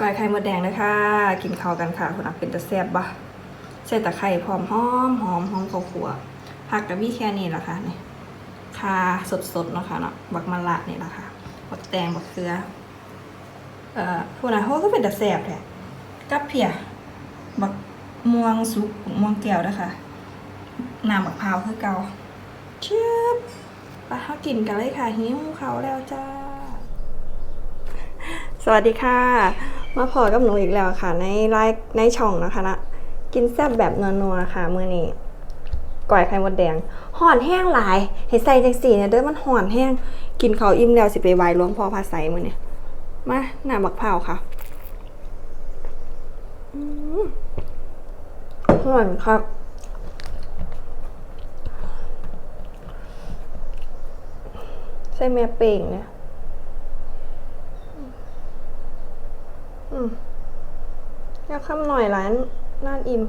ก้อยไข่มดแดงนะคะ กินข้าวกันค่ะคุณอักเป็นตะแซบบ่ใส่ตะไคร้พร้อมหอมหอมหอมข้าวคั่วผักกับมีแค่นี้แหละค่ะนี่คาสดๆเนาะค่ะเนาะบักมะละนี่แหละค่ะบักแตงบักเขือเอ่อพวกนั้นเขาก็เป็นตะแซบแท้กับเพียบักม่วงสุกม่วงแก้วนะคะน้ำบักพร้าวคือเกาเชืบไปเฮากินกันเลยค่ะหิวเขาแล้วจ้า สวัสดีค่ะ มาพอกับหนูอีกแล้วค่ะ ในไลฟ์ในช่องนะคะนะกินแซ่บแบบนัวๆค่ะมื้อนี้ก่อยไข่มดแดงห่อนแห้งหลายให้ใส่จังสีเนี่ยเด้อมันห่อนแห้งกินเขาอิ่มแล้วสิไปไว้หลวงพ่อพาไสมื้อนี้มาหน้าบักเผาวค่ะอืมห่อนครับใส่แม่เป่งเนี่ย อืมอยากคำหน่อยร้านน่านอิม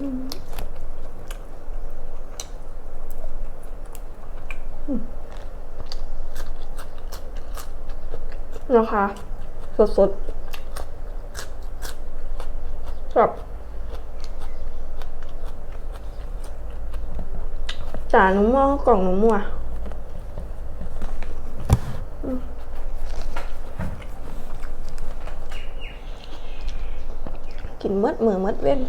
อืมนะคะสดสดๆกับจ่าหนุ่มม่วงกล่องหนุ่มมัว กินห มดมือหมดเว้น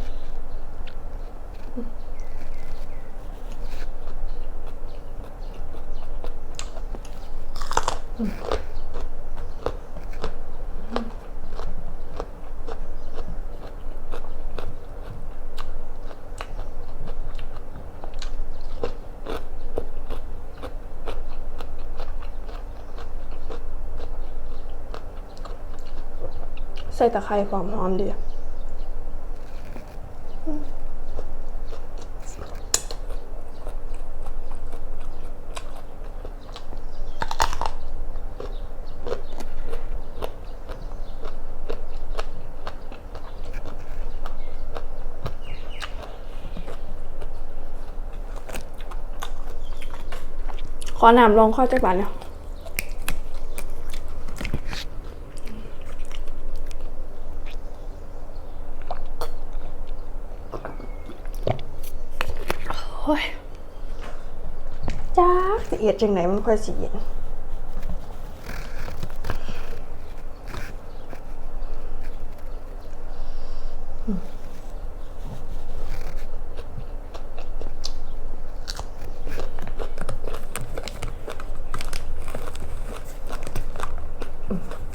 ใส่ตะไคร้หอมหอมดี ขอน้ำลองข้อจักบาทเนี่ยโอ้ยจ้าละเอียดจังไหนมันค่อยสีเย็น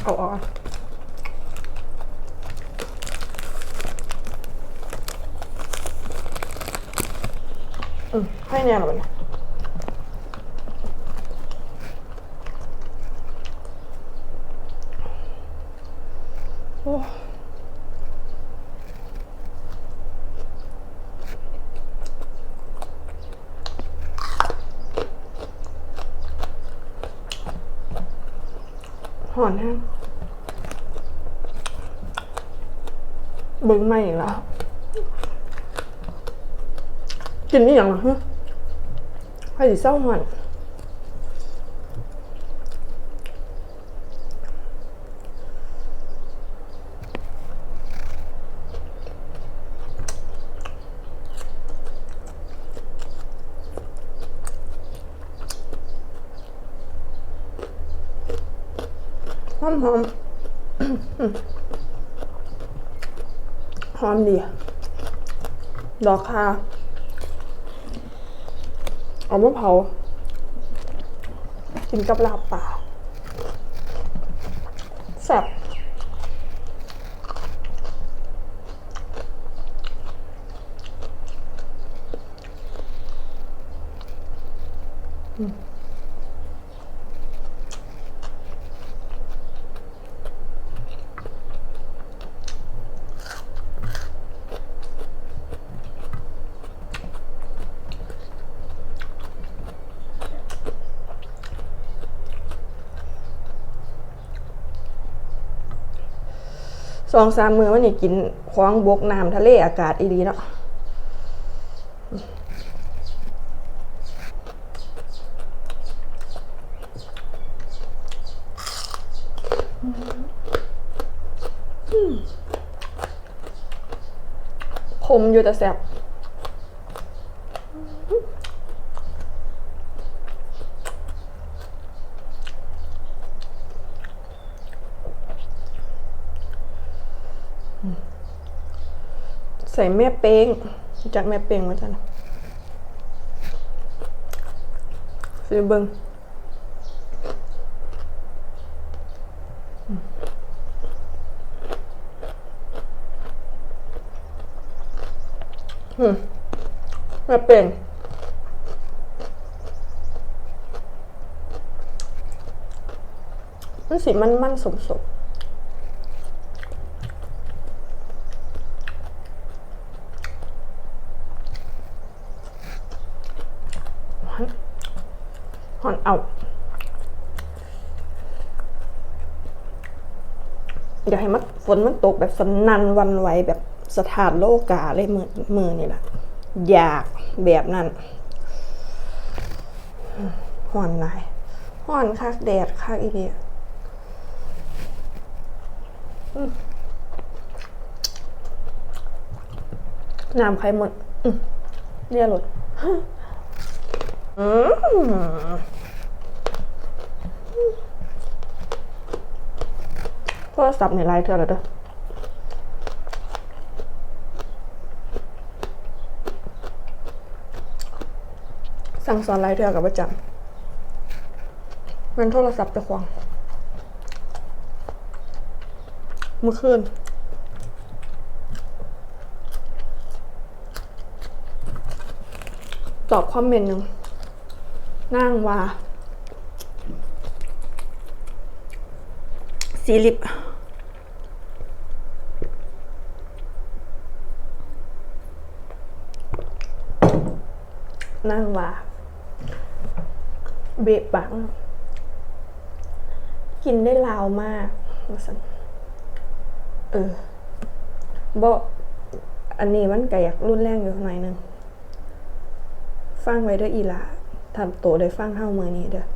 เอาออกอืมให้แน่หรอเนี่ยโอ้หอนแห้ง เบิ้งไม่อีกแล้วกินนี่อย่างไรฮะให้ดิเศร้าหอนหอมหอม หอมดี ดอกคาเอามาเผา กินกับลาบป่า องสามมือมันนี่กินคว้องบกน้ำทะเลอากาศอีดีเนาะคมอยู่แต่แสบ ใส่แม่เป้งจากแม่เป้งมาจ้ะนะซื้อเบิงอืมแม่เป้งมันสีมันมันสมสม หอนเอาอยากให้มันฝนมันตกแบบสนันวันไหวแบบสถานโลกาเลยมือมือนี่แหละอยากแบบนั้นห่อนไหนห่อนคักแดดคักอีเดียน้ำใครหมดเนี่ยหลุด โทรศัพท์ในไลน์เธอแล้วเด้อสั่งสอนไลน์เธอกับประจำมันโทรศัพท์ไปควงเมื่อคืนตอบคอมเมนต์หนึ่ง นั่งว่าสีลิปนั่งว่าเบะปัง กินได้ลาวมากสันเออบ่อันนี้มันก็อยากรุ่นแรงอยู่หน่อยนึง ฟังไว้ด้ออีหละ ทำโตได้ฟังเท่ามือนี้เด้อ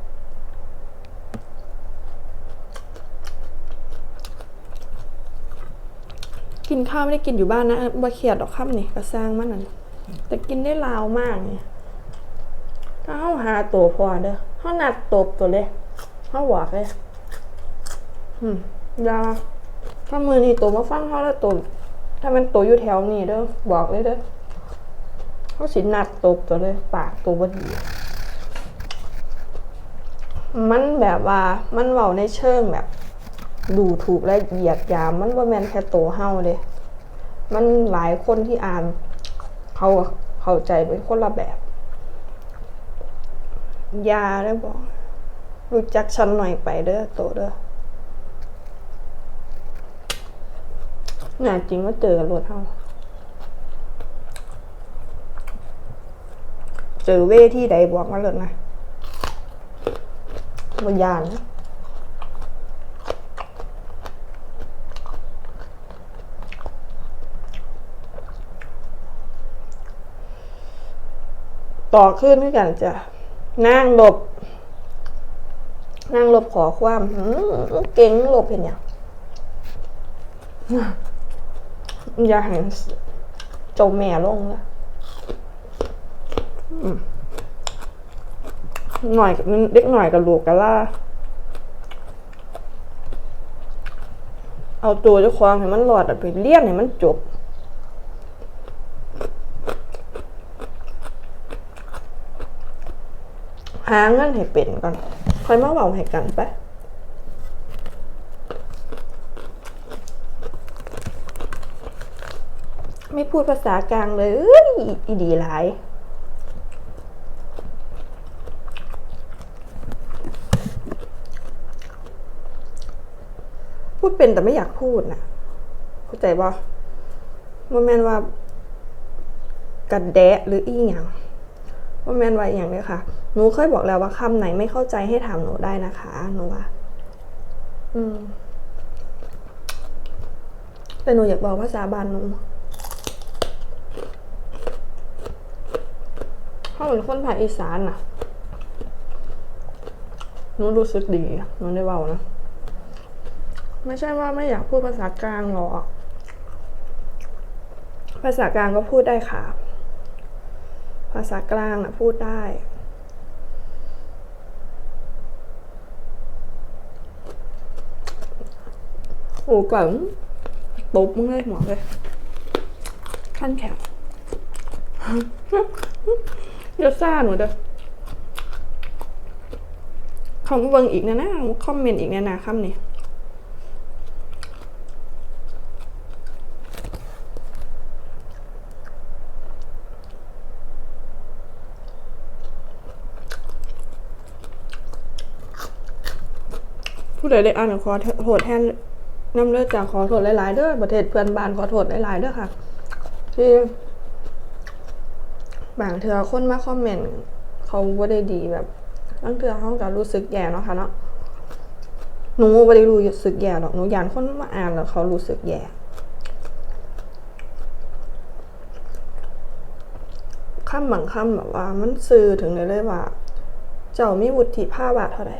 กินข้าวไม่ได้กินอยู่บ้านนะบ่เขียดดอกค่ำนี่ก็สร้างมันนั่นแต่กินได้ลาวมากเนี่ยถ้าเขาหาตัวพอเด้อเข้าหนัดตบตัวเลยเข้าบอกเลยอืมยาถ้ามือนี่ตัวมาฟังเข้าแล้วตัวถ้ามันตัวอยู่แถวนี้เด้อบอกเลยเด้อเขาสินัดตบตัวเลย ปากตัวบดี มันแบบว่ามันเว้าในเชิงแบบ ดูถูกและเหยียดหยามมันบ่แม่นแค่โตเฮาเด้มันหลายคนที่อ่าน เขาเข้าใจเป็นคนละแบบ ยาได้บอกรู้จักฉันหน่อยไปเด้อโตเด้อหน่าจริงว่าเจอกับรถเฮาเจอเวที่ใดบอกมาเลยนะ บนยานนะต่อขึ้นด้วยกันจะนั่งหลบ นั่งหลบขอความเก่งหลบเห็นยังอย่าหันจ้าแม่ลงละอืม หน่อยกับเด็กหน่อยกับลูกกับล่าเอาตัวเจ้าของให้มันหลอดอะไปเลี้ยนให้มันจบหาเงินให้เป็นก่อนค่อยมาเบาให้กันไปไม่พูดภาษากลางเลยเอ้ยอีดีหลาย พูดเป็นแต่ไม่อยากพูดนะเข้าใจป่ะว่าแม่นว่ากระแดะหรืออีหยังว่าแม่นว่าอย่างนี้ค่ะ หนูเคยบอกแล้วว่าคำไหนไม่เข้าใจให้ถามหนูได้นะคะ หนูว่า อืม แต่หนูอยากบอกภาษาบานหนูเขาเป็นคนภาคอีสานน่ะ หนูรู้สึกดี หนูได้เบานะ ไม่ใช่ว่าไม่อยากพูดภาษากลางหรอก ภาษากลางก็พูดได้ค่ะ ภาษากลางนะพูดได้ โอ้ก่อนตุ๊บมึงเลยหัวเลย ขั้นแขวเดี๋ยวซ่าหนูเด้อคำเบิงอีกนะนะคอมเมนต์อีกนะนะคำนี้ ใดได้อ่านขอโทษแทนน้ำเลือดจากขอโทษหลายๆเด้อประเทศเพื่อนบ้านขอโทษหลายๆเด้อค่ะ ที่บางเทือคนมาคอมเมนต์เขาว่าได้ดีแบบบางเทือเขาก็รู้สึกแย่เนาะค่ะเนาะหนูไม่ได้รู้สึกแย่หรอกหนูอยานคนมาอ่านแล้วเขารู้สึกแย่คำบางคำแบบว่ามันสื่อถึงเลยเลยว่า เจ้ามีวุฒิภาวะเท่าไหร่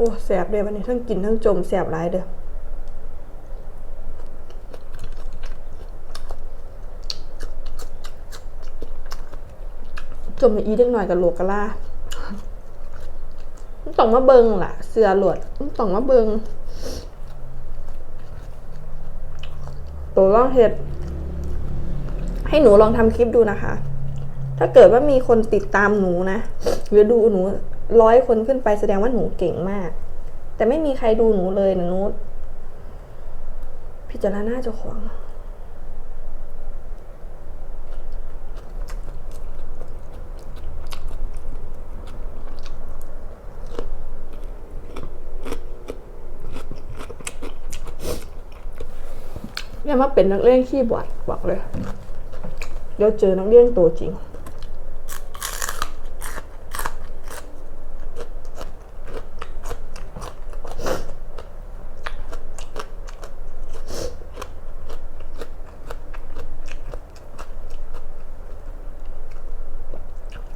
อ้แสบเลยวันนี้ทั้งกินทั้งจมแสบหลายเด้อจมอีเด็กหน่อยกับโลกกะล่าต้องมาเบิงล่ะ เสือหลวดต้องมาเบิงตัวลองเฮ็ด ให้หนูลองทำคลิปดูนะคะ ถ้าเกิดว่ามีคนติดตามหนูนะ หรือดูหนู ร้อยคนขึ้นไปแสดงว่าหนูเก่งมาก แต่ไม่มีใครดูหนูเลยนะนุชพิจารณาเจ้าของเนี่ยมาเป็นนักเล่นขี้บอดบอกเลย เดี๋ยวเจอนักเรียนตัวจริง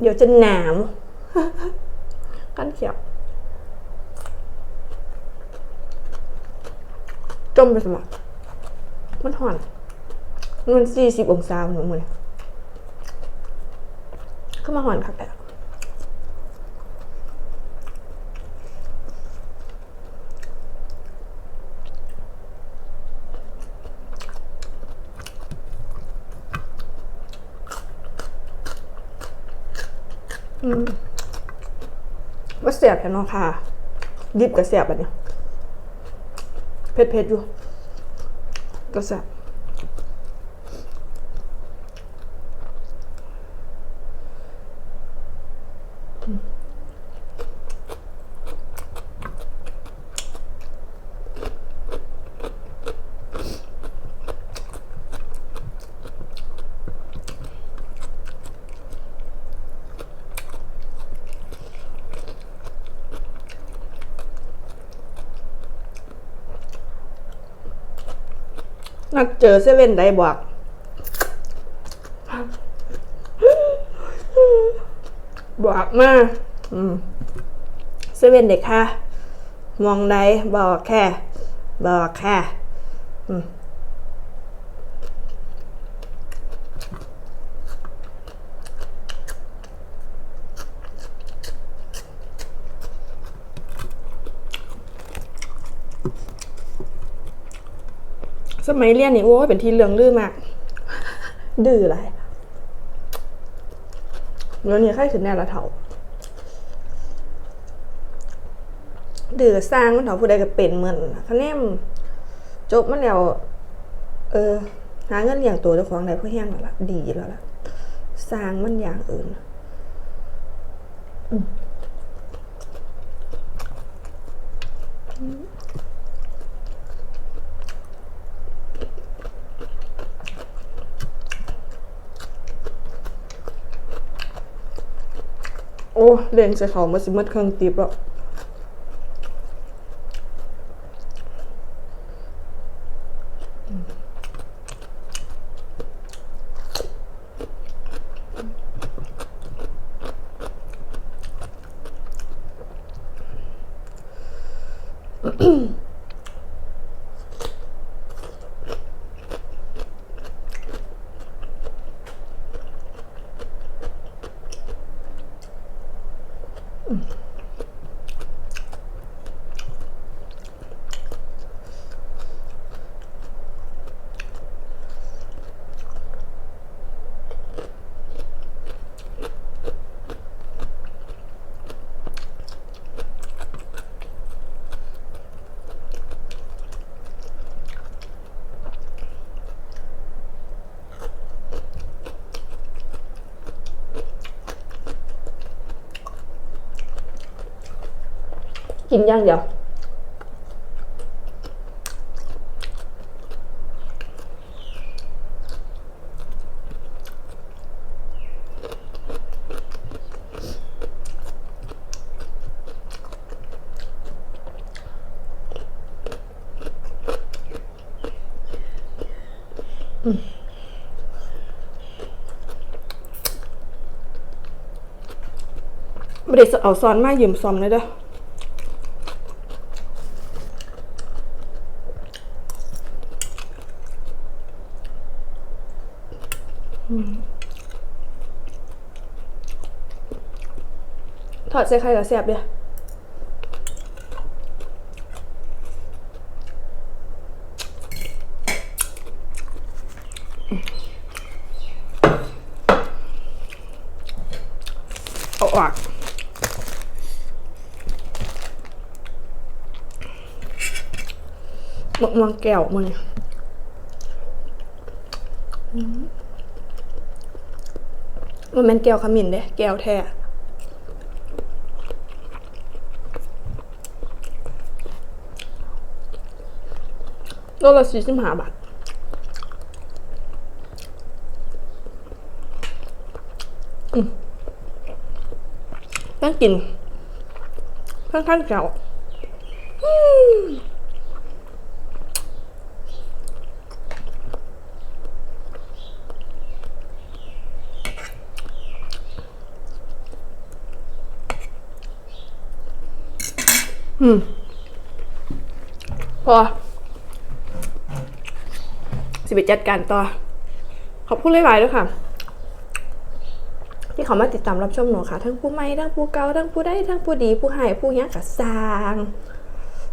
เดี๋ยวจะหนาวกันเขียวจมไปสมองมันห่อนมันสี่สิบองศาหนูมือเข้ามาห่อนค่ะแต่ อืมว่าเสียบแค่นอค่ะ ดิบกับเสียบอันนี้เผ็ดๆอยู่ก็แซ่บ นักเจอเซเว่นได้บอกบอกมาเซเว่นเด็กค่ะ มองได้บอกแค่ บอกแค่ สมัยเรียนนี่โอ้เป็นทีเรื่องลือมาก ดื้ออะไรเดี๋ยวนี้ใครขึ้นแน่ละเถ่าดื้อสร้างมันเถาผู้ใดก็เป็นเหมือนคะแนนจบมาแล้ว เออหาเงินอย่างตัวเจ้าของได้เพื่อแห้งแล้วล่ะดีแล้วล่ะ สร้างมันอย่างอื่นอืม โอ้เรียงใส่เขามาสิหมดเครื่องตีบแล้ว กินย่างเดียวไม่ได้เอาซ้อนมายืมซ้อมเลยเด้อ ถอดใส่ไข่กับแสบเด้อเอาออกมะม่วงแก้วมึงมันเป็นแก้วขมิ้นเด้แก้วแท้ โลละสี่สิบห้าบาทอืมต้องกินค่อนข้างเก่าอืมพอสิ ไปจัดการต่อ ขอบคุณหลายๆด้วยค่ะ ที่เขามาติดตามรับชมหนูค่ะ ทั้งผู้ใหม่ทั้งผู้เก่าทั้งผู้ได้ทั้งผู้ดี ผู้ให้ผู้ยักกับสร้าง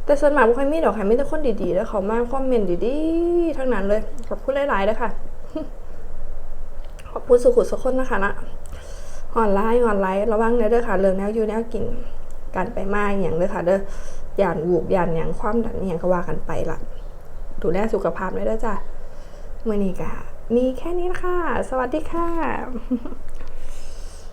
แต่ส่วนมากบ่ค่อยมีดอกค่ะมีแต่คนดีๆ แล้วเขามาคอมเมนต์ดีๆ ทั้งนั้นเลย ขอบคุณหลายๆด้วยค่ะ ขอบคุณสุขุสุขคนนะคะนะออนไลน์ออนไลน์ระวังเด้อเด้อค่ะ เรื่องแนวอยู่แนวกินการไปมาอย่างเด้อค่ะเด้อย่านวูบยานอย่างความดันอย่างก็ว่ากันไปละดูแลสุขภาพด้วยเด้อจ้ะ มื่อนี้กะมีแค่นี้นะคะสวัสดีค่ะ